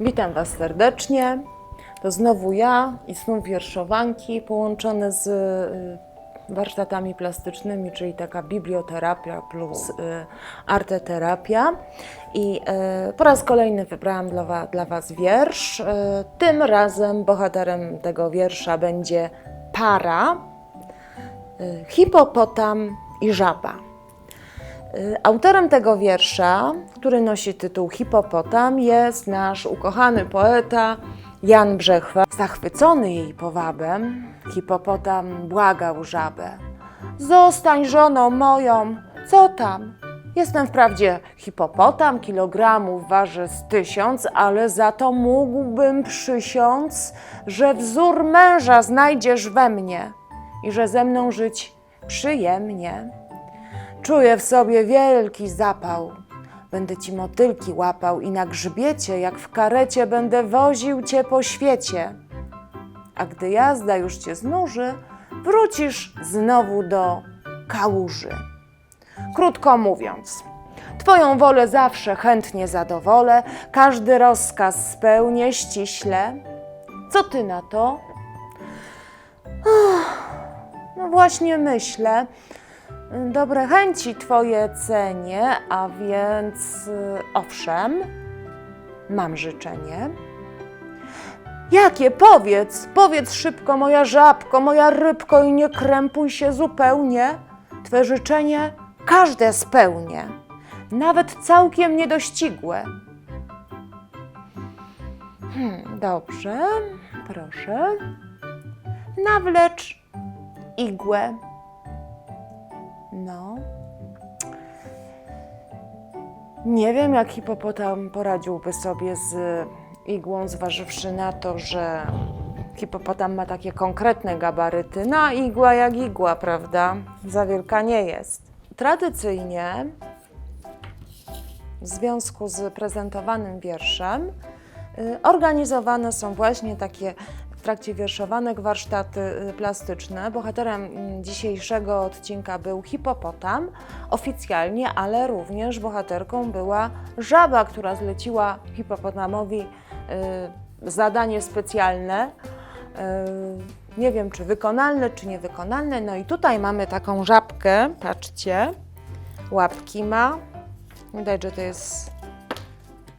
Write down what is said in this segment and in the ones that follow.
Witam Was serdecznie. To znowu ja i znów wierszowanki połączone z y, warsztatami plastycznymi, czyli taka biblioterapia plus y, arteterapia. I y, po raz kolejny wybrałam dla, dla Was wiersz. Tym razem bohaterem tego wiersza będzie para, hipopotam i żaba. Y, Autorem tego wiersza, który nosi tytuł Hipopotam, jest nasz ukochany poeta Jan Brzechwa. Zachwycony jej powabem, hipopotam błagał żabę. Zostań żoną moją, co tam? Jestem wprawdzie hipopotam, kilogramów waży z tysiąc, ale za to mógłbym przysiąc, że wzór męża znajdziesz we mnie i że ze mną żyć przyjemnie. Czuję w sobie wielki zapał. Będę ci motylki łapał i na grzbiecie, jak w karecie, będę woził cię po świecie. A gdy jazda już cię znuży, wrócisz znowu do kałuży. Krótko mówiąc, Twoją wolę zawsze chętnie zadowolę, każdy rozkaz spełnię ściśle. Co ty na to? No właśnie myślę, Dobre chęci Twoje cenię, a więc y, owszem, mam życzenie. Jakie? Powiedz, powiedz szybko, moja żabko, moja rybko, i nie krępuj się zupełnie. Twe życzenie każde spełnię, nawet całkiem niedościgłe. Hmm, dobrze, proszę. Nawlecz igłę. No. Nie wiem, jak hipopotam poradziłby sobie z igłą, zważywszy na to, że hipopotam ma takie konkretne gabaryty. No, igła jak igła, prawda? Za wielka nie jest. Tradycyjnie, w związku z prezentowanym wierszem, y, organizowane są właśnie takie w trakcie wierszowanek warsztaty y, plastyczne. Bohaterem mm, dzisiejszego odcinka był hipopotam oficjalnie, ale również bohaterką była żaba, która zleciła hipopotamowi y, zadanie specjalne. y, Nie wiem, czy wykonalne, czy niewykonalne. No i tutaj mamy taką żabkę, patrzcie, łapki ma. Widać, że to jest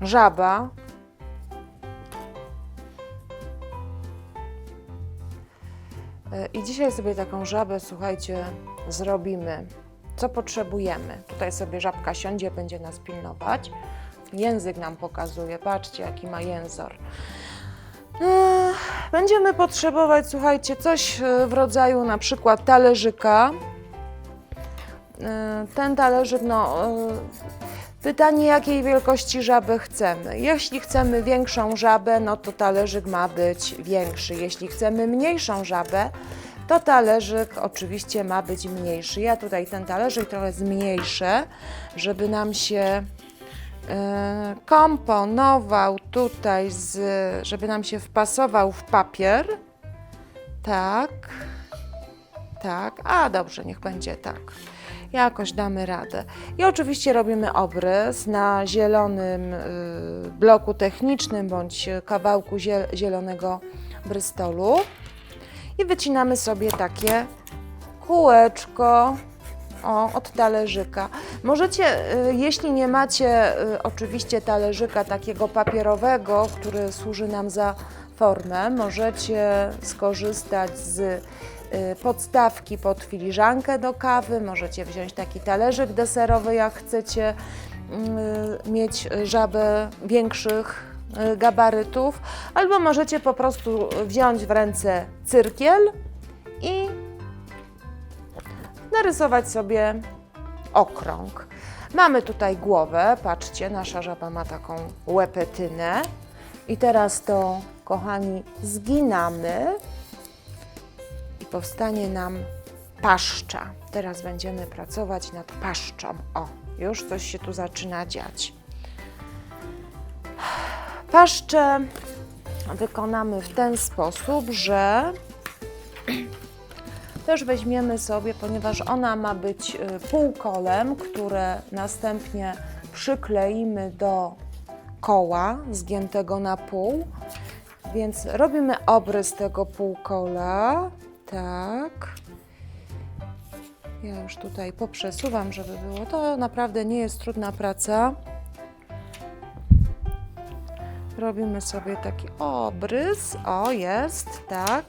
żaba, I dzisiaj sobie taką żabę, słuchajcie, zrobimy. Co potrzebujemy? Tutaj sobie żabka siądzie, będzie nas pilnować. Język nam pokazuje. Patrzcie, jaki ma jęzor. E, Będziemy potrzebować, słuchajcie, coś e, w rodzaju na przykład talerzyka. E, Ten talerzyk, no, e, pytanie jakiej wielkości żaby chcemy. Jeśli chcemy większą żabę, no to talerzyk ma być większy. Jeśli chcemy mniejszą żabę, to talerzyk oczywiście ma być mniejszy. Ja tutaj ten talerzyk trochę zmniejszę, żeby nam się e, komponował tutaj, z, żeby nam się wpasował w papier. Tak, tak, a dobrze, niech będzie tak. Jakoś damy radę. I oczywiście robimy obrys na zielonym y, bloku technicznym bądź kawałku zie- zielonego brystolu i wycinamy sobie takie kółeczko o, od talerzyka. Możecie, y, jeśli nie macie y, oczywiście talerzyka takiego papierowego, który służy nam za formę, możecie skorzystać z podstawki pod filiżankę do kawy, możecie wziąć taki talerzyk deserowy, jak chcecie y, mieć żabę większych y, gabarytów, albo możecie po prostu wziąć w ręce cyrkiel i narysować sobie okrąg. Mamy tutaj głowę, patrzcie, nasza żaba ma taką łepetynę. I teraz to, kochani, zginamy powstanie nam paszcza. Teraz będziemy pracować nad paszczą. O, już coś się tu zaczyna dziać. Paszczę wykonamy w ten sposób, że też weźmiemy sobie, ponieważ ona ma być y, półkolem, które następnie przykleimy do koła zgiętego na pół. Więc robimy obrys tego półkola. Tak. Ja już tutaj poprzesuwam, żeby było. To naprawdę nie jest trudna praca. Robimy sobie taki obrys. O, jest, tak.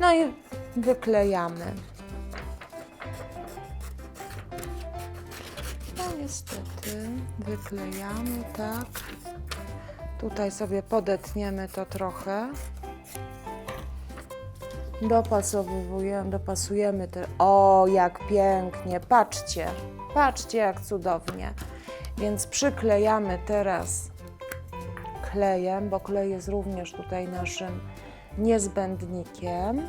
No i wyklejamy. No niestety, wyklejamy, tak. Tutaj sobie podetniemy to trochę. Dopasowujemy, dopasujemy te. O, jak pięknie! Patrzcie, patrzcie, jak cudownie. Więc przyklejamy teraz klejem, bo klej jest również tutaj naszym niezbędnikiem.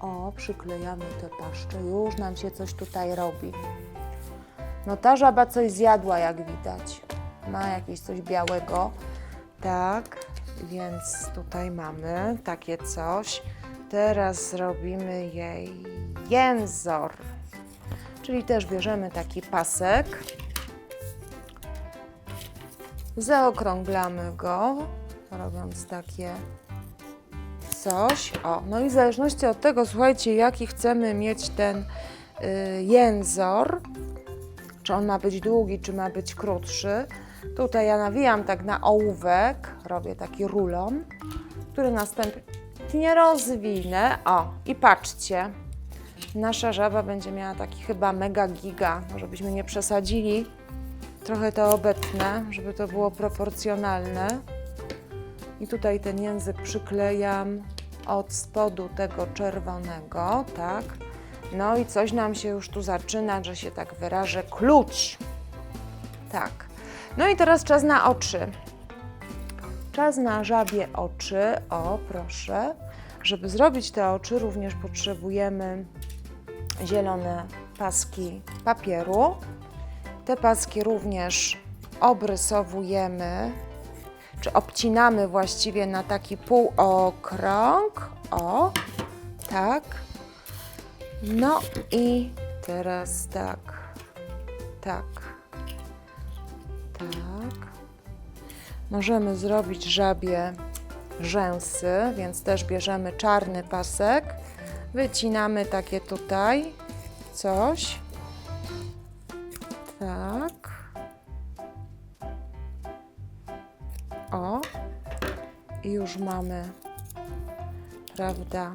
O, przyklejamy te paszcze. Już nam się coś tutaj robi. No ta żaba coś zjadła, jak widać. Ma jakieś coś białego. Tak, więc tutaj mamy takie coś. Teraz zrobimy jej jęzor. Czyli też bierzemy taki pasek. Zaokrąglamy go, robiąc takie coś. O, no i w zależności od tego, słuchajcie, jaki chcemy mieć ten y, jęzor, czy on ma być długi, czy ma być krótszy. Tutaj ja nawijam tak na ołówek, robię taki rulon, który następnie rozwinę. O, i patrzcie, nasza żaba będzie miała taki chyba mega giga, żebyśmy nie przesadzili. Trochę to obetnę, żeby to było proporcjonalne. I tutaj ten język przyklejam od spodu tego czerwonego, tak. No i coś nam się już tu zaczyna, że się tak wyrażę, klucz. Tak. No i teraz czas na oczy. Czas na żabie oczy. O, proszę. Żeby zrobić te oczy, również potrzebujemy zielone paski papieru. Te paski również obrysowujemy, czy obcinamy właściwie na taki półokrąg. O, tak. No i teraz tak, tak, tak. Możemy zrobić żabie rzęsy, więc też bierzemy czarny pasek, wycinamy takie tutaj coś. Tak. O. I już mamy, prawda,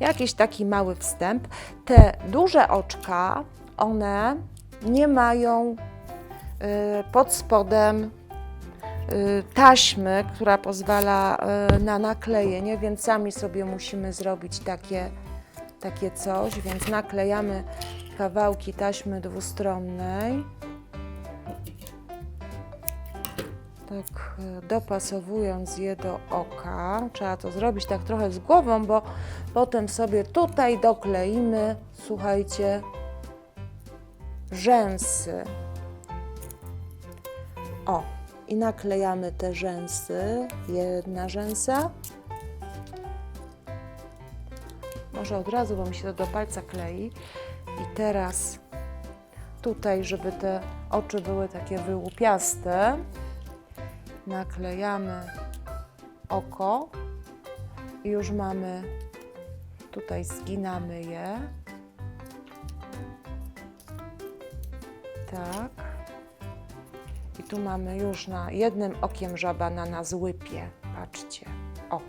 jakiś taki mały wstęp. Te duże oczka, one nie mają y, pod spodem taśmy, która pozwala y, na naklejenie, więc sami sobie musimy zrobić takie, takie coś, więc naklejamy kawałki taśmy dwustronnej. Tak y, dopasowując je do oka. Trzeba to zrobić tak trochę z głową, bo potem sobie tutaj dokleimy, słuchajcie, rzęsy. O, i naklejamy te rzęsy. Jedna rzęsa. Może od razu, bo mi się to do palca klei. I teraz tutaj, żeby te oczy były takie wyłupiaste, naklejamy oko i już mamy, tutaj zginamy je. Tak. Tu mamy już na jednym okiem żaba na nas łypie. Patrzcie. O.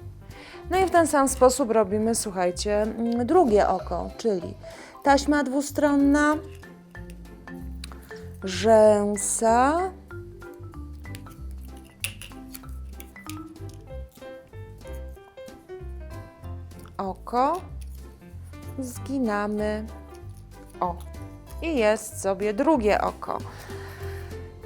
No i w ten sam sposób robimy, słuchajcie, mm, drugie oko, czyli taśma dwustronna, rzęsa, oko, zginamy. O, i jest sobie drugie oko.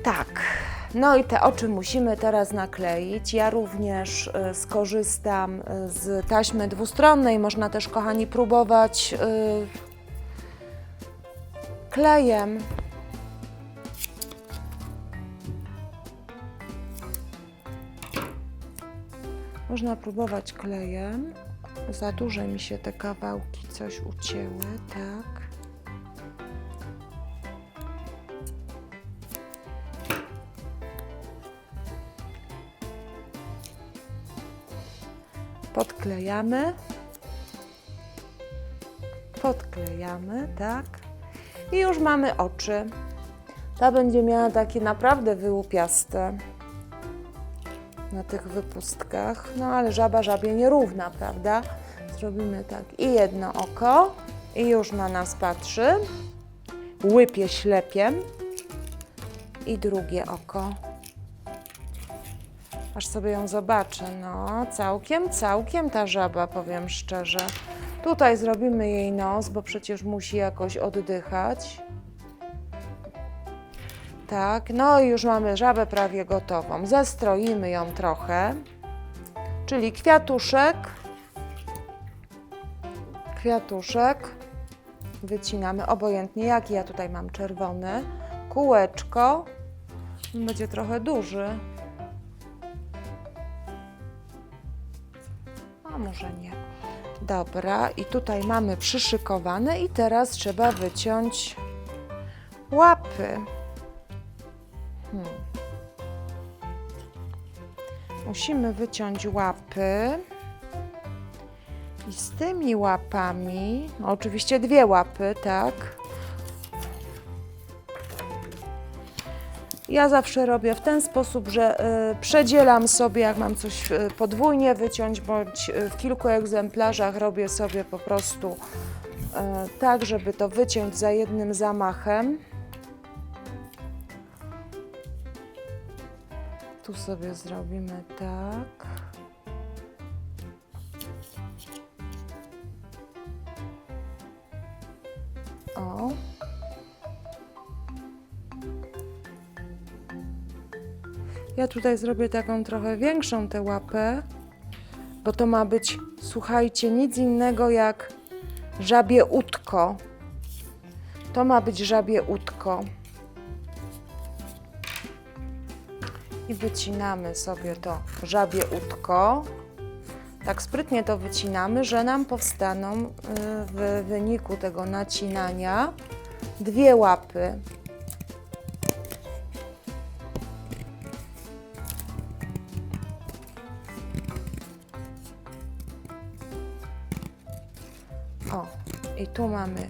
Tak. No i te oczy musimy teraz nakleić. Ja również y, skorzystam y, z taśmy dwustronnej. Można też, kochani, próbować y, klejem. Można próbować klejem. Za duże mi się te kawałki coś ucięły, tak. Podklejamy. Podklejamy, tak. I już mamy oczy. Ta będzie miała takie naprawdę wyłupiaste na tych wypustkach. No ale żaba żabie nierówna, prawda? Zrobimy tak i jedno oko i już na nas patrzy. Łypie ślepiem i drugie oko. Aż sobie ją zobaczę. No, całkiem, całkiem ta żaba, powiem szczerze. Tutaj zrobimy jej nos, bo przecież musi jakoś oddychać. Tak, no i już mamy żabę prawie gotową. Zestroimy ją trochę, czyli kwiatuszek, kwiatuszek, wycinamy obojętnie jaki ja tutaj mam czerwony, kółeczko, będzie trochę duży, a może nie. Dobra, i tutaj mamy przyszykowane i teraz trzeba wyciąć łapy. Hmm. Musimy wyciąć łapy. I z tymi łapami, no oczywiście dwie łapy, tak? Ja zawsze robię w ten sposób, że y, przedzielam sobie, jak mam coś y, podwójnie wyciąć, bądź y, w kilku egzemplarzach robię sobie po prostu tak, żeby to wyciąć za jednym zamachem. Tu sobie zrobimy tak. O. Ja tutaj zrobię taką trochę większą tę łapę, bo to ma być, słuchajcie, nic innego jak żabie łódko. To ma być żabie łódko. I wycinamy sobie to żabie łódko. Tak sprytnie to wycinamy, że nam powstaną y, w wyniku tego nacinania dwie łapy. I tu mamy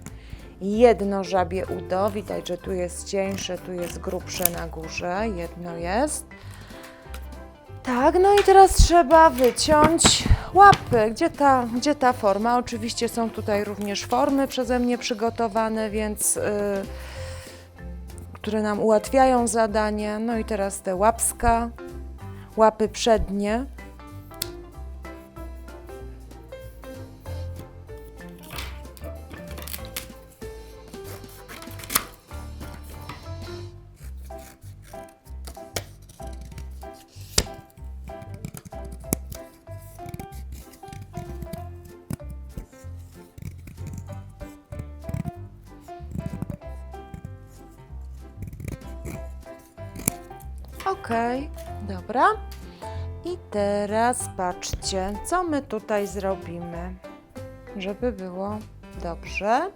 jedno żabie udo. Widać, że tu jest cieńsze, tu jest grubsze na górze. Jedno jest. Tak, no i teraz trzeba wyciąć łapy. Gdzie ta, gdzie ta forma? Oczywiście są tutaj również formy przeze mnie przygotowane, więc yy, które nam ułatwiają zadanie. No i teraz te łapska, łapy przednie. Teraz patrzcie, co my tutaj zrobimy, żeby było dobrze.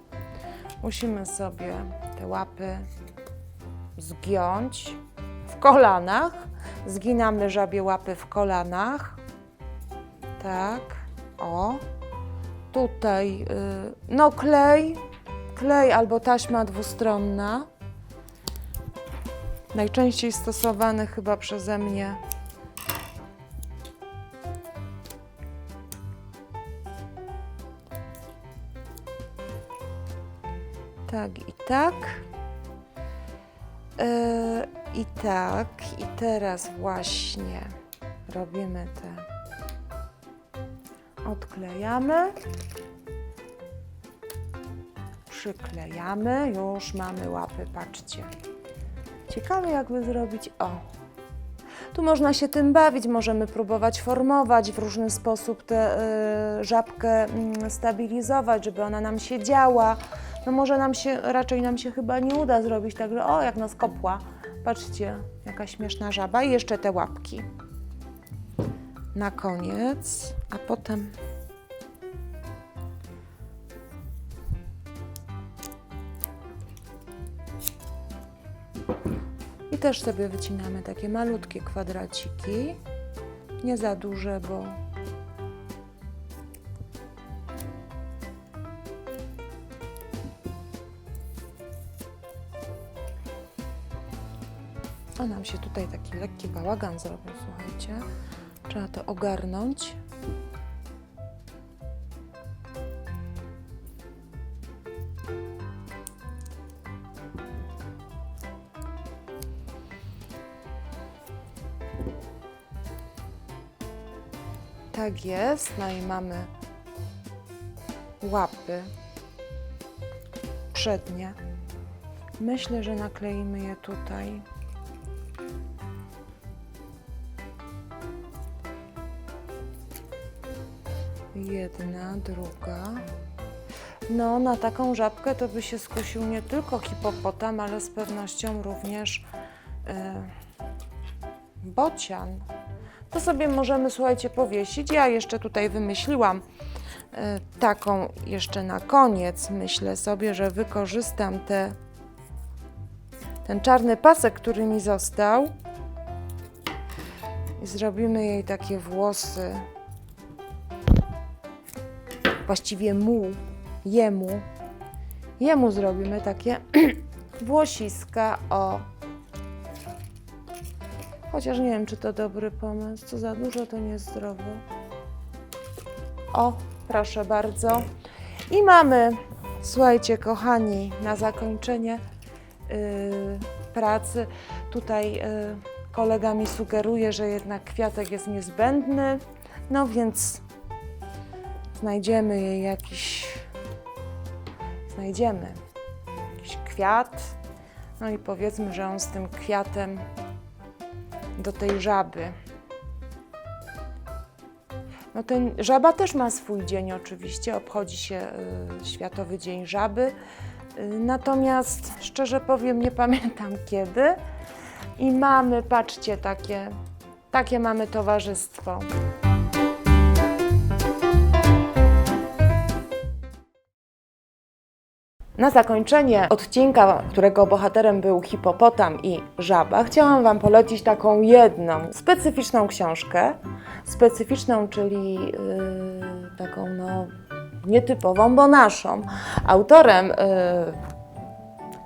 Musimy sobie te łapy zgiąć w kolanach. Zginamy żabie łapy w kolanach. Tak, o. Tutaj, y, no klej, klej albo taśma dwustronna najczęściej stosowany chyba przeze mnie. Tak i tak. Yy, I tak. I teraz właśnie robimy te. Odklejamy. Przyklejamy. Już mamy łapy, patrzcie. Ciekawe jakby zrobić. O. Tu można się tym bawić, możemy próbować formować w różny sposób tę y, żabkę y, stabilizować, żeby ona nam się działa. No może nam się, raczej nam się chyba nie uda zrobić tak, że o, jak nas kopła. Patrzcie, jaka śmieszna żaba. I jeszcze te łapki. Na koniec, a potem I też sobie wycinamy takie malutkie kwadraciki. Nie za duże, bo tutaj taki lekki bałagan zrobił, słuchajcie. Trzeba to ogarnąć. Tak jest. No i mamy łapy przednie. Myślę, że nakleimy je tutaj. Jedna, druga. No, na taką żabkę to by się skusił nie tylko hipopotam, ale z pewnością również e, bocian. To sobie możemy, słuchajcie, powiesić. Ja jeszcze tutaj wymyśliłam e, taką jeszcze na koniec. Myślę sobie, że wykorzystam te, ten czarny pasek, który mi został i zrobimy jej takie włosy. Właściwie mu, jemu, jemu zrobimy takie włosiska o Chociaż nie wiem, czy to dobry pomysł. Co za dużo, to niezdrowo. O, proszę bardzo. I mamy, słuchajcie, kochani, na zakończenie yy, pracy. Tutaj yy, kolega mi sugeruje, że jednak kwiatek jest niezbędny. No więc znajdziemy jej jakiś. Znajdziemy jakiś kwiat. No i powiedzmy, że on z tym kwiatem do tej żaby. No ten, żaba też ma swój dzień oczywiście, obchodzi się y, Światowy Dzień Żaby. Y, natomiast szczerze powiem, nie pamiętam kiedy. I mamy, patrzcie, takie, takie mamy towarzystwo. Na zakończenie odcinka, którego bohaterem był hipopotam i żaba, chciałam Wam polecić taką jedną specyficzną książkę. Specyficzną, czyli yy, taką no, nietypową, bo naszą. Autorem yy,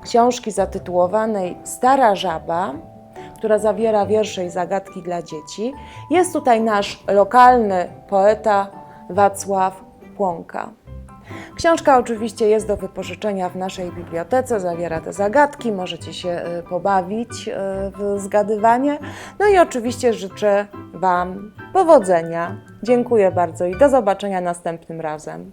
książki zatytułowanej Stara żaba, która zawiera wiersze i zagadki dla dzieci, jest tutaj nasz lokalny poeta Wacław Płonka. Książka oczywiście jest do wypożyczenia w naszej bibliotece, zawiera te zagadki, możecie się y, pobawić y, w zgadywanie. No i oczywiście życzę Wam powodzenia. Dziękuję bardzo i do zobaczenia następnym razem.